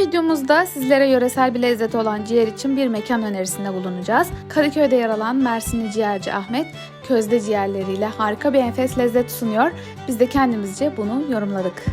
videomuzda sizlere yöresel bir lezzet olan ciğer için bir mekan önerisinde bulunacağız. Kadıköy'de yer alan Mersinli ciğerci Ahmet, közde ciğerleriyle harika bir enfes lezzet sunuyor. Biz de kendimizce bunu yorumladık.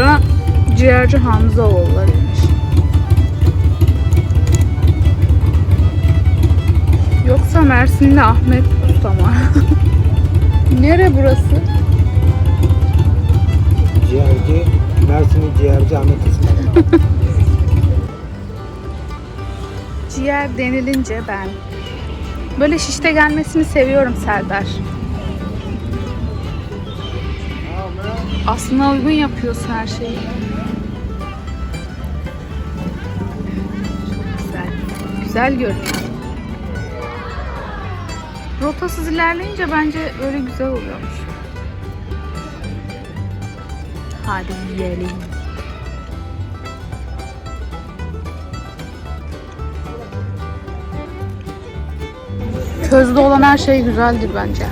Bura ciğerci Hamzaoğullarıymış. Yoksa Mersinli Ahmet Usta mı? Nere burası? Ciğerci, Mersin'i ciğerci Ahmet İsmail. Ciğer denilince ben. Böyle şişte gelmesini seviyorum Serdar. Aslına uygun yapıyorsun her şeyi. Çok güzel. Güzel görünüyor. Rotasız ilerleyince bence öyle güzel oluyormuş. Hadi yiyelim. Közde olan her şey güzeldir bence.